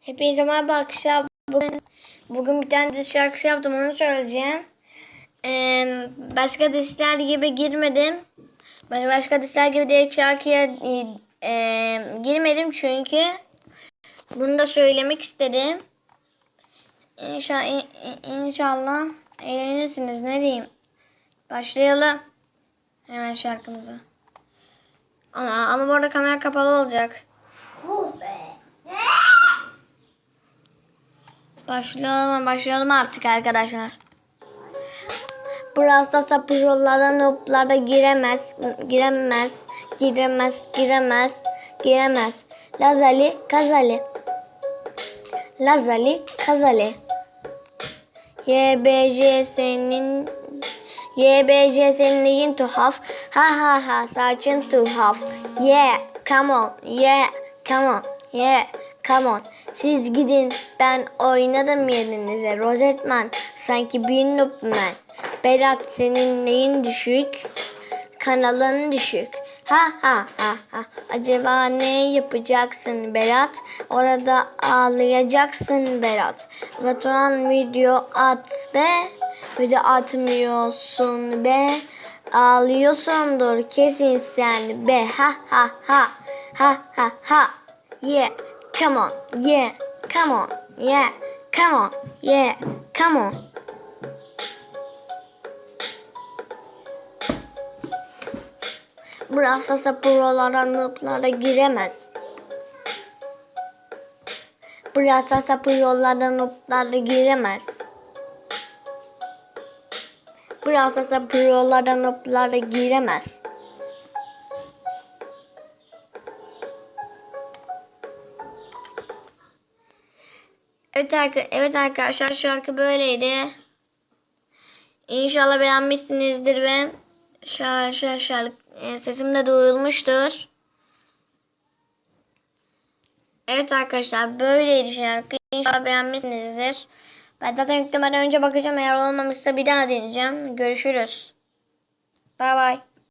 Hepinize merhaba arkadaşlar. Bugün, bugün bir tane dizi şarkısı yaptım onu söyleyeceğim. Ee, başka diziler gibi girmedim. Başka diziler gibi direkt şarkıya e, girmedim çünkü bunu da söylemek istedim. İnşallah, inşallah eğlenirsiniz ne diyeyim. Başlayalım. Hemen şarkımıza. Ama, ama bu arada kamera kapalı olacak. Başlayalım, başlayalım artık arkadaşlar. Burası sapırollara noplara giremez, giremez, giremez, giremez, giremez. Lazali, kazali. Lazali, kazali. YBJ senin YBJ senin neyin tuhaf? Ha ha ha saçın tuhaf. Yeah, come on. Yeah, come on. Yeah, come on. Siz gidin ben oynadım yerinize. Rozetman sanki bir noobman. Berat senin neyin düşük? Kanalın düşük. Ha ha ha ha. Acaba ne yapacaksın Berat? Orada ağlayacaksın Berat. Batuhan video at be. Video atmıyorsun be. Ağlıyorsundur kesin sen be. Ha ha ha. Ha ha ha. Yeah. Come on. Yeah. Come on. Yeah. Come on. Yeah. Come on. Burası prolara nıplara giremez. Burası prolara nıplara giremez. Burası prolara nıplara giremez. Evet, evet arkadaşlar şarkı böyleydi. İnşallah beğenmişsinizdir ve şarkı, şarkı, şarkı e, sesim de duyulmuştur. Evet arkadaşlar böyleydi şarkı. İnşallah beğenmişsinizdir. Ben zaten yüklemeden önce bakacağım. Eğer olmamışsa bir daha deneyeceğim. Görüşürüz. Bay bay.